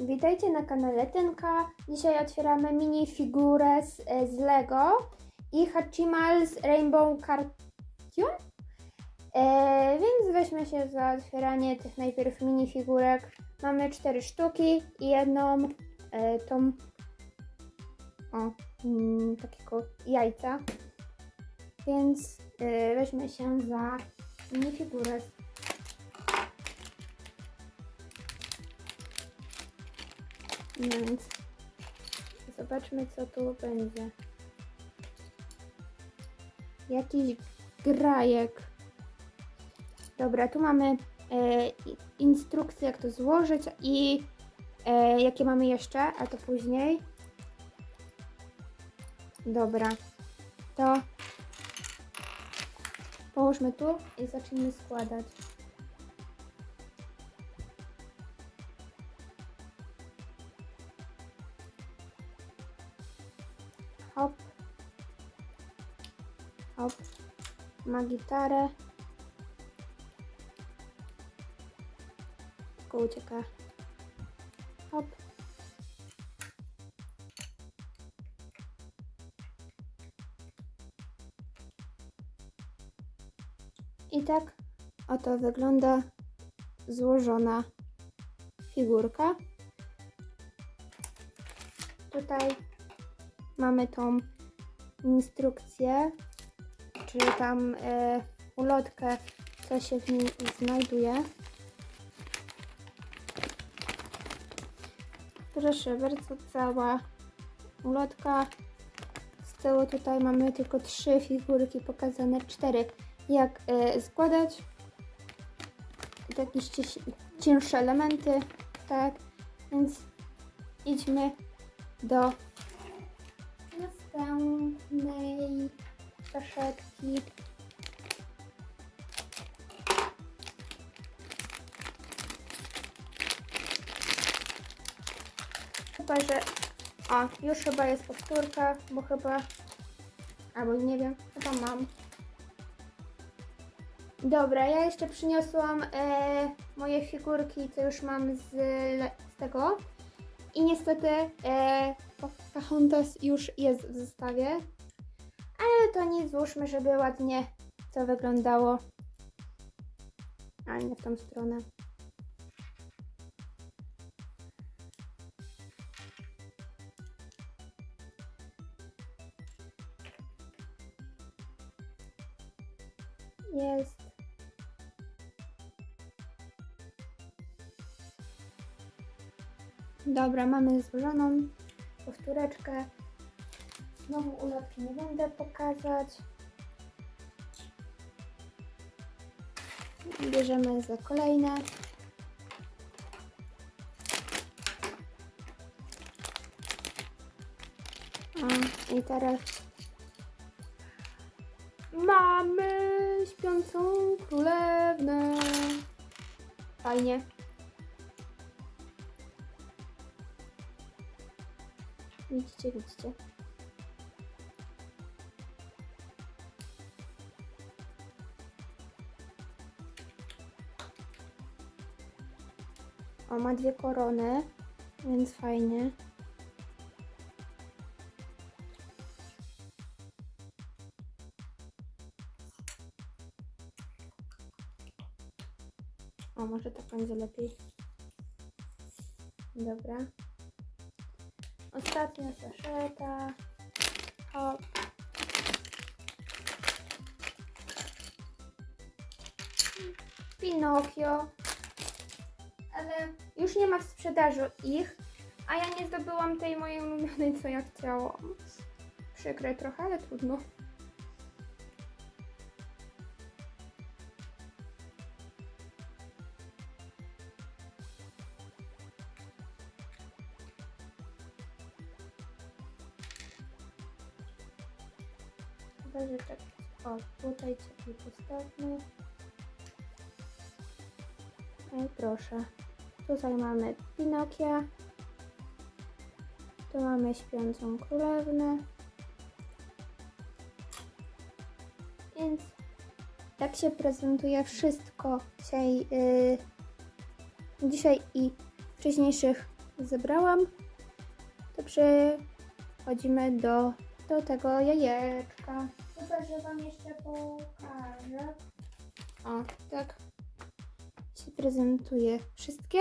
Witajcie na kanale Tynka. Dzisiaj otwieramy minifigurę z, e, z Lego i Hachimals Rainbow Cartoon. E, więc weźmy się za otwieranie tych najpierw minifigurek. Mamy cztery sztuki i jedną e, tą o, mm, takiego jajca. Więc e, weźmy się za minifigurę. Więc zobaczmy co tu będzie. Jakiś grajek. Dobra, tu mamy e, instrukcję jak to złożyć i e, jakie mamy jeszcze, a to później. Dobra, to połóżmy tu i zacznijmy składać. Hop. Ma gitarę. Tylko ucieka. Hop. I tak oto wygląda złożona figurka. Tutaj mamy tą instrukcję, czyli tam e, ulotkę, co się w niej znajduje. Proszę bardzo, cała ulotka. Z tyłu tutaj mamy tylko trzy figurki pokazane, cztery. Jak e, składać ciś- cięższe elementy, tak? Więc idźmy do następnej saszetki. Chyba, że... O, już chyba jest powtórka, bo chyba... Albo nie wiem, chyba mam. Dobra, ja jeszcze przyniosłam e, moje figurki, co już mam z, z tego. I niestety e, Pocahontas już jest w zestawie. Ale to nie złóżmy, żeby ładnie to wyglądało. A nie w tą stronę. Jest. Dobra, mamy złożoną powtóreczkę. Znowu ulotki nie będę pokazać. Bierzemy za kolejne. O, i teraz mamy śpiącą królewnę. Fajnie. Widzicie, widzicie. O, ma dwie korony, więc fajnie. O, może tak będzie lepiej. Dobra. Ostatnia saszeta. Hop. Pinokio. Ale już nie ma w sprzedaży ich, a ja nie zdobyłam tej mojej ulubionej, co ja chciałam. Przykre trochę, ale trudno. Tak. O, tutaj ciebie postawmy. No i proszę. Tutaj mamy Pinokia. Tu mamy śpiącą królewnę. Więc tak się prezentuje wszystko dzisiaj, yy, dzisiaj i wcześniejszych zebrałam, to przechodzimy do, do tego jajeczka. Chyba, że Wam jeszcze pokażę. O, tak się prezentuje wszystkie.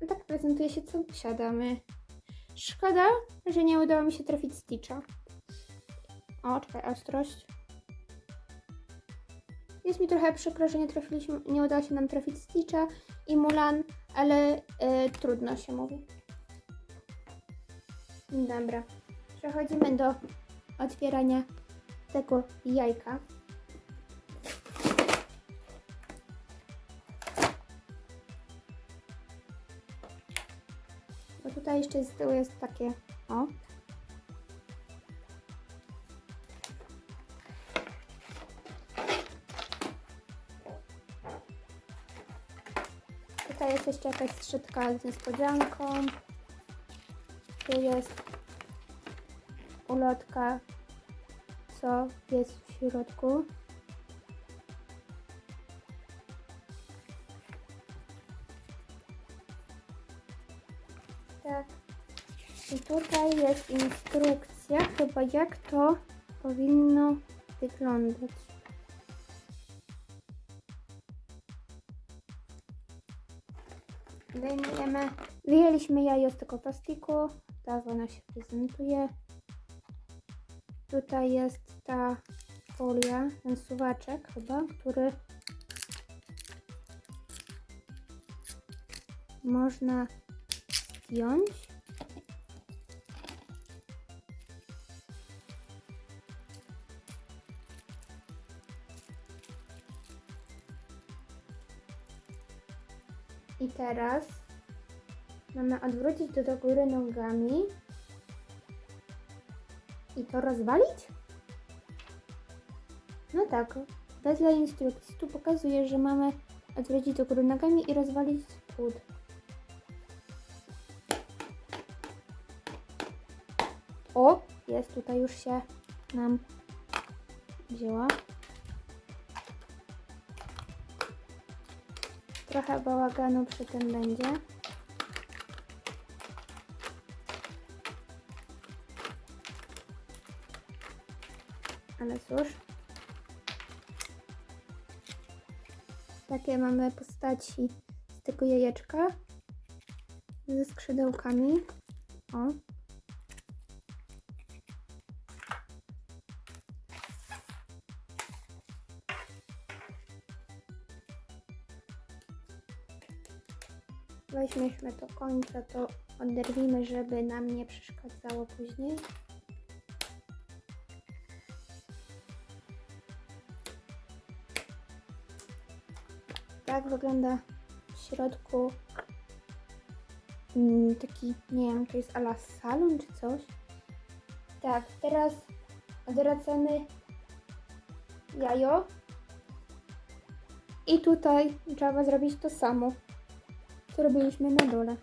No tak prezentuje się, co posiadamy. Szkoda, że nie udało mi się trafić Stitcha. O, czekaj, ostrość. Jest mi trochę przykro, że nie trafiliśmy, nie udało się nam trafić Stitcha i Mulan, ale e, trudno się mówi. Dobra, przechodzimy do otwierania tego jajka. Jeszcze z tyłu jest takie, o. Tutaj jest jeszcze jakaś strzydka z niespodzianką. Tu jest ulotka, co jest w środku. I tutaj jest instrukcja, chyba jak to powinno wyglądać. Wyjmujemy, wyjęliśmy jajo z tego plastiku, tak ona się prezentuje. Tutaj jest ta folia, ten suwaczek chyba, który można zdjąć. Teraz mamy odwrócić to do góry nogami i to rozwalić? No tak, wedle instrukcji tu pokazuje, że mamy odwrócić do góry nogami i rozwalić spód. O, jest tutaj już się nam wzięła. Trochę bałaganu przy tym będzie. Ale cóż. Takie mamy postaci z tego jajeczka. Ze skrzydełkami. O. Weźmiemy to końca, to oderwijmy, żeby nam nie przeszkadzało później. Tak wygląda w środku mm, taki, nie wiem, to jest ala salon czy coś. Tak, teraz odwracamy jajo. I tutaj trzeba zrobić to samo co robiliśmy na dole.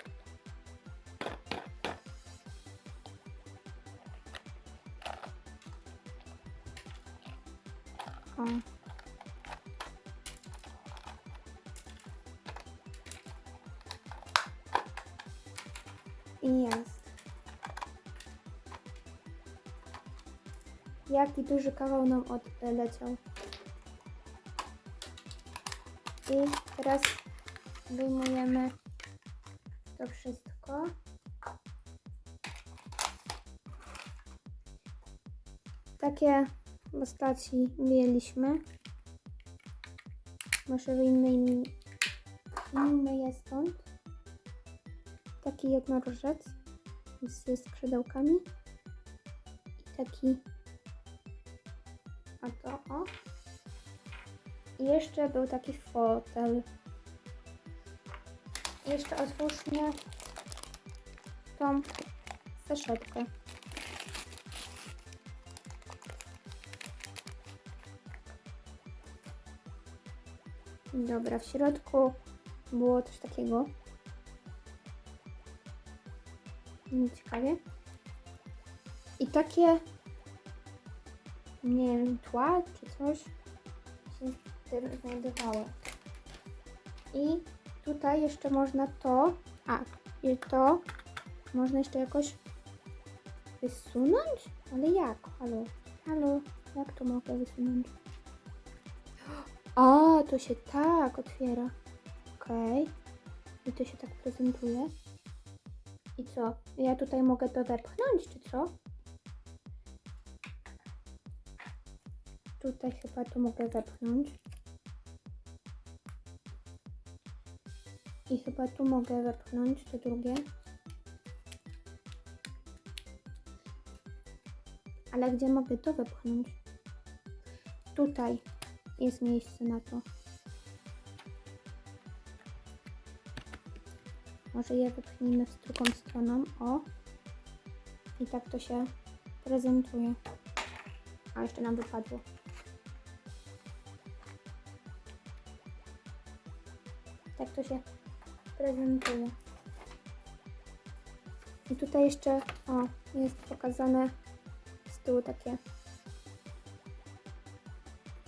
O. I jest. Jaki duży kawał nam odleciał. I teraz wyjmujemy to wszystko. Takie postaci mieliśmy. Może wyjmijmy wyjmijmy je stąd. Taki jednorożec ze skrzydełkami. I taki oto o. I jeszcze był taki fotel. Jeszcze otwórzmy tą saszetkę. Dobra, w środku było coś takiego. Mm, Ciekawie. I takie, nie wiem, tła czy coś się znajdowało. I tutaj jeszcze można to, a, i to można jeszcze jakoś wysunąć? Ale jak? Halo? Halo? Jak to mogę wysunąć? A, to się tak otwiera. Okej. I to się tak prezentuje. I co? Ja tutaj mogę to wepchnąć, czy co? Tutaj chyba to mogę wepchnąć. I chyba tu mogę wepchnąć to drugie. Ale gdzie mogę to wepchnąć? Tutaj jest miejsce na to. Może je wypchnijmy z drugą stroną. O. I tak to się prezentuje. A jeszcze nam wypadło. Tak to się prezentuje. I tutaj jeszcze o, jest pokazane z tyłu takie.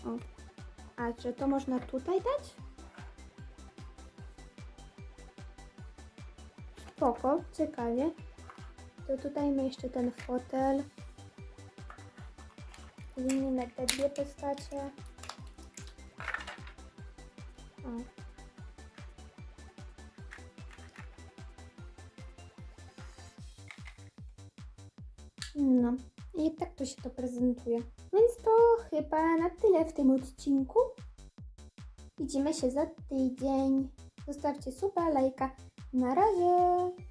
O. A czy to można tutaj dać? Spoko, ciekawie. To tutaj mamy jeszcze ten fotel. Wymienimy te dwie postacie. No, i tak to się to prezentuje. Więc to chyba na tyle w tym odcinku. Widzimy się za tydzień. Zostawcie suba, lajka. Na razie!